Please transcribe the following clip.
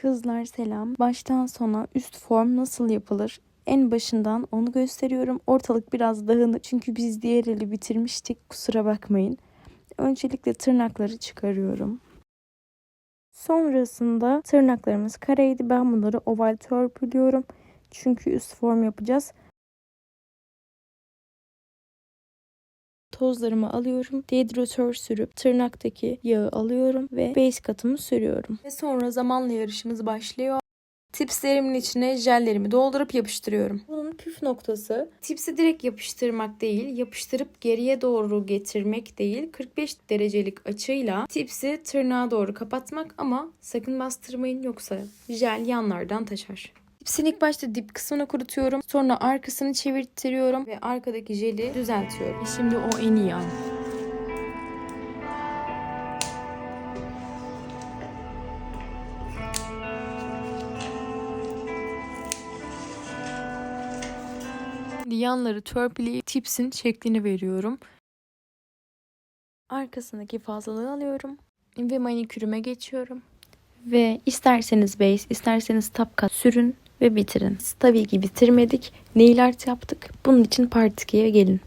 Kızlar selam. Baştan sona üst form nasıl yapılır? En başından onu gösteriyorum. Ortalık biraz dağınık çünkü biz diğer eli bitirmiştik. Kusura bakmayın. Öncelikle tırnakları çıkarıyorum. Sonrasında tırnaklarımız kareydi. Ben bunları oval törpülüyorum. Çünkü üst form yapacağız. Tozlarımı alıyorum. Deodorantör sürüp tırnaktaki yağı alıyorum ve base katımı sürüyorum. Ve sonra zamanla yarışımız başlıyor. Tipslerimin içine jellerimi doldurup yapıştırıyorum. Bunun püf noktası tipsi direkt yapıştırmak değil, yapıştırıp geriye doğru getirmek değil, 45 derecelik açıyla tipsi tırnağa doğru kapatmak ama sakın bastırmayın yoksa jel yanlardan taşar. Tipsin ilk başta dip kısmını kurutuyorum. Sonra arkasını çevirttiriyorum ve arkadaki jeli düzeltiyorum. Şimdi o en iyi an. Yanları törpüleyip tipsin şeklini veriyorum. Arkasındaki fazlalığı alıyorum ve manikürüme geçiyorum. Ve isterseniz base, isterseniz cut sürün ve bitirin. Tabii ki bitirmedik. Nail art yaptık. Bunun için part 2'ye gelin.